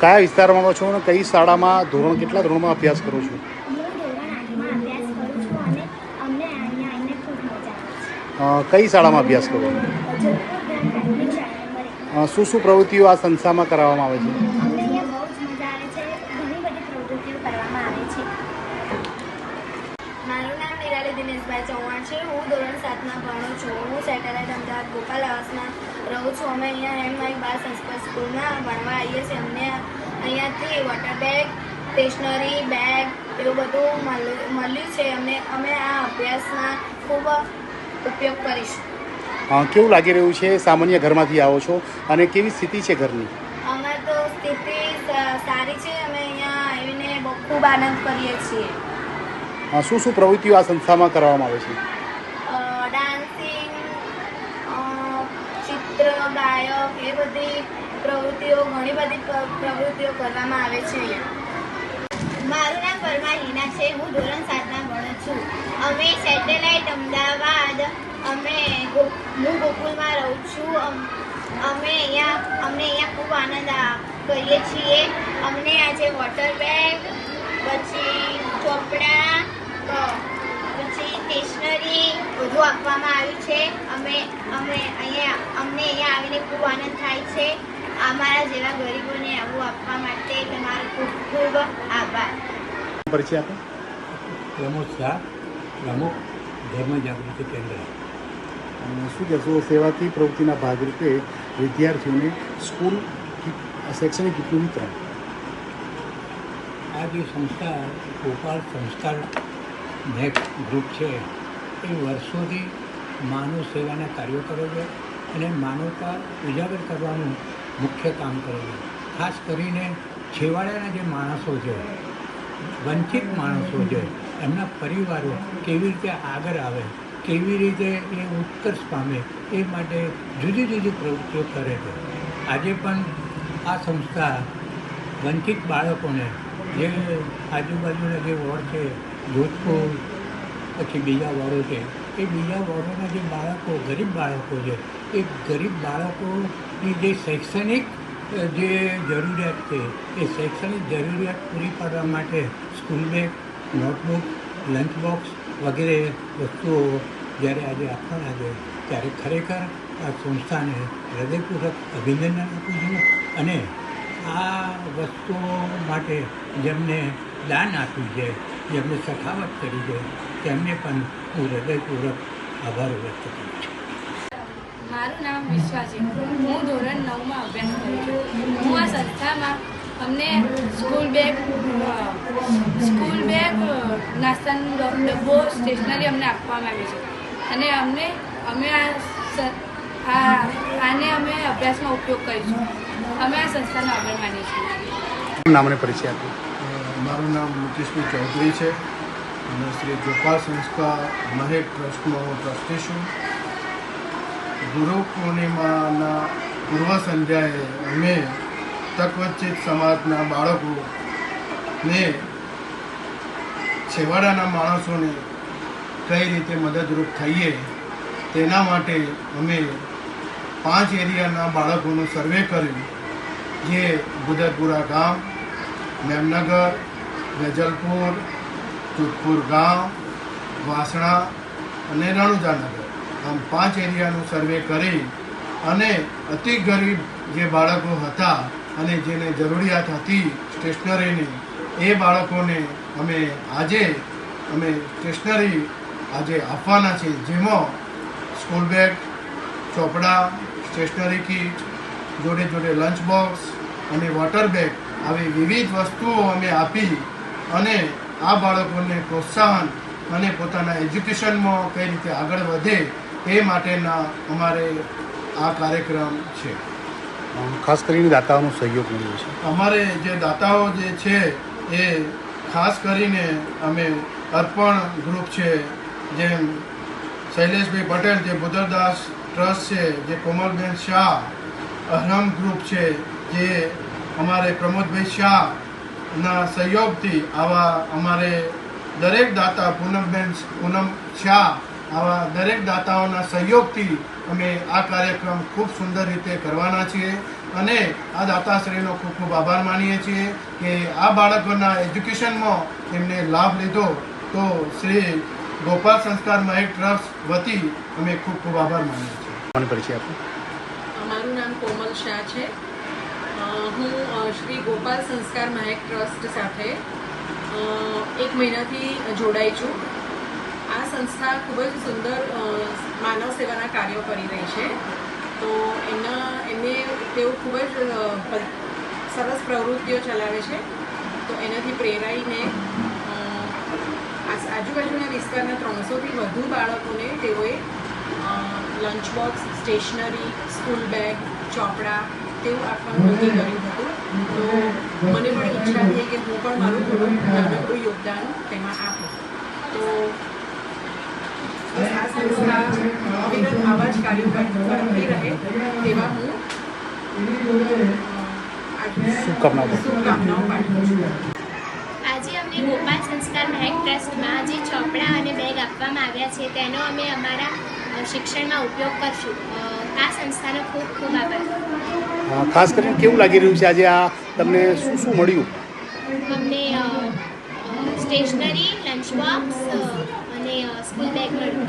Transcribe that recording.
કયા વિસ્તારમાં છો અને કઈ શાળામાં ધોરણ કેટલા ધોરણમાં અભ્યાસ કરો છો? કરું છું કઈ શાળામાં અભ્યાસ કરો? શું શું પ્રવૃત્તિઓ આ સંસ્થામાં કરાવવામાં આવે છે? ગોપાલ રહું છું. અમે અહીંયા એમ માઈ બાર સંસ્કાર સ્કૂલમાં ભણવા આવીએ છીએ. અમને અહીંયાથી વોટર બેગ સ્ટેશનરી બેગ એવું બધું મળ્યું છે. અમને અમે આ અભ્યાસમાં ખૂબ ઉપયોગ કરીશું. કેવું લાગી રહ્યું છે? સામાન્ય ઘરમાંથી આવો છો અને કેવી સ્થિતિ છે ઘરની? અમે તો સ્થિતિ સારી છે. અમે અહીંયા આવીને ખૂબ આનંદ કરીએ છીએ. શું શું પ્રવૃત્તિઓ આ સંસ્થામાં કરવામાં આવે છે? ચિત્ર ગાયક, એ બધી પ્રવૃત્તિઓ, ઘણી બધી પ્રવૃત્તિઓ કરવામાં આવે છે અહીંયા. મારું નામ પરમા હિના છે. હું ધોરણ સાતમાં ભણું છું. અમે સેટેલાઇટ અમદાવાદ, અમે હું ગોકુલમાં રહું છું. અમે અહીંયા, અમને અહીંયા ખૂબ આનંદ કરીએ છીએ. અમને આજે વોટર બેગ, પછી ચોપડા પછી સ્ટેશનરી બધું આપવામાં આવ્યું છે. અમે અમે અહીંયા અમને અહીંયા આવીને ખૂબ આનંદ થાય છે. અમારા જેવા ગરીબોને આવું આપવા માટે તમારો ખૂબ ખૂબ આભાર. પરિચય આપો. પ્રમોદ શાહ પ્રમુખ ધર્મ જાગૃતિ કેન્દ્ર. શું કહેશો સેવાથી પ્રવૃત્તિના ભાગરૂપે વિદ્યાર્થીઓને સ્કૂલ શૈક્ષણિક કીટનું વિતરણ? આ જે સંસ્થા ગોપાલ સંસ્કાર નેક્સ્ટ ગ્રુપ છે એ વર્ષોથી માનવ સેવાના કાર્યો કરે છે. અને માનવતા ઉજાગર કરવાનું મુખ્ય કામ કરે છે. ખાસ કરીને છેવાડાના જે માણસો છે, વંચિત માણસો છે, એમના પરિવારો કેવી રીતે આગળ આવે, કેવી રીતે એ ઉત્કર્ષ પામે, એ માટે જુદી જુદી પ્રવૃત્તિઓ કરે છે. આજે પણ આ સંસ્થા વંચિત બાળકોને જે આજુબાજુના જે વોર્ડ છે, જોધપુર, પછી બીજા વોર્ડો છે એ બીજા વોર્ડોના જે બાળકો, ગરીબ બાળકો છે, એ ગરીબ બાળકોની જે શૈક્ષણિક જે જરૂરિયાત છે, એ શૈક્ષણિક જરૂરિયાત પૂરી પાડવા માટે school bag notebook lunch box વગેરે વસ્તુઓ જ્યારે આજે આપવાના છે ત્યારે ખરેખર આ સંસ્થાને હૃદયપૂર્વક અભિનંદન આપું છું અને આ વસ્તુઓ માટે જેમને દાન આપ્યું છે જેમને સખાવત કરી છે તેમને પણ હું હૃદયપૂર્વક આભાર વ્યક્ત કરું છું મારું નામ વિશ્વા છે. હું ધોરણ નવમાં અભ્યાસ કરું છું. હું આ સંસ્થામાં અમને સ્કૂલ બેગ સ્કૂલ બેગ નાસ્તાનો ડબ- ડબ્બો સ્ટેશનરી અમને આપવામાં આવી છે. અને અમને, અમે આ આને અમે અભ્યાસમાં ઉપયોગ કરીશું. અમે આ સંસ્થાનો આભાર માનીએ છીએ. નામને પરિચય આપો. મારું નામ મુકેશભાઈ ચૌધરી છે અને શ્રી ગોપાલ સંસ્થા મહેક ટ્રસ્ટનો ટ્રસ્ટી છું. ગુરુ પૂર્ણિમાના પૂર્વ સંધ્યાએ અમે તકવચ્ચિત સમાજના બાળકોને છેવાડાના માણસોને કઈ રીતે મદદરૂપ થઈએ તેના માટે અમે પાંચ એરિયાના બાળકોનું સર્વે કર્યો, જે ગુદરપુરા ગામ, મેમનગર વેજલપુર જોધપુર ગામ વાસણા અને રણુજાનગર. આમ પાંચ એરિયાનું સર્વે કરી અને અતિ ગરીબ જે બાળકો હતા અને જેને જરૂરિયાત હતી સ્ટેશનરીની, એ બાળકોને અમે આજે, અમે સ્ટેશનરી આજે આપવાના છે જેમાં સ્કૂલ બેગ, ચોપડા, સ્ટેશનરી કીટ જોડે જોડે લંચ બોક્સ અને વોટર બેગ આવી વિવિધ વસ્તુઓ અમે આપી અને આ બાળકોને પ્રોત્સાહન અને પોતાના એજ્યુકેશનમાં કઈ રીતે આગળ વધે એ માટેના અમારે આ કાર્યક્રમ છે. ખાસ કરીને દાતાઓનો સહયોગ મળ્યો છે. અમારે જે દાતાઓ જે છે એ ખાસ કરીને અમે અર્પણ ગ્રુપ છે જેમ શૈલેષભાઈ પટેલ જે બુદ્ધદાસ ટ્રસ્ટ છે જે કોમલબેન શાહ અહરમ ગ્રુપ છે જે અમારે પ્રમોદભાઈ શાહના સહયોગથી આવા અમારે દરેક દાતા પૂનમબેન પૂનમ શાહ આવા દરેક દાતાઓના સહયોગથી અમે આ કાર્યક્રમ ખૂબ સુંદર રીતે કરવાના છીએ અને આ દાતાશ્રીનો ખૂબ ખૂબ આભાર માનીએ છીએ કે આ બાળકોના એજ્યુકેશનમાં એમને લાભ લીધો. તો શ્રી ગોપાલ સંસ્કાર મહેક ટ્રસ્ટ વતી અમે ખૂબ ખૂબ આભાર માનીએ છીએ. કોણ પરિચય આપો? મારું નામ કોમલ શાહ છે. હું શ્રી ગોપાલ સંસ્કાર મહેક ટ્રસ્ટ સાથે એક મહિનાથી જોડાઈ છું. આ સંસ્થા ખૂબ જ સુંદર માનવ સેવાના કાર્યો કરી રહી છે. તો એના, એમને તેઓ ખૂબ જ સરસ પ્રવૃત્તિઓ ચલાવે છે. તો એનાથી પ્રેરાઈને આજુબાજુના વિસ્તારના ત્રણસોથી વધુ બાળકોને તેઓએ lunch box stationery school bag ચોપડા તેવું આપવાનું નક્કી કર્યું હતું. તો મને પણ ઈચ્છા થઈ કે હું પણ મારું થોડું નાનકડું યોગદાન તેમાં આપું. તો આ સંસ્થા વિગત આવા જ કાર્યો કરતી રહે તેવા હું આજે અમને ગોપાલ સંસ્કાર મહેક ટ્રસ્ટમાં જે ચોપડા અને બેગ આપવામાં આવ્યા છે તેનો અમે અમારા શિક્ષણમાં ઉપયોગ કરશું. આ સંસ્થાનો ખૂબ ખૂબ આભાર. ખાસ કરીને કેવું લાગી રહ્યું છે આજે આ તમને શું શું મળ્યું? અમને સ્ટેશનરી લંચ બોક્સ અને સ્કૂલ બેગ મળ્યું.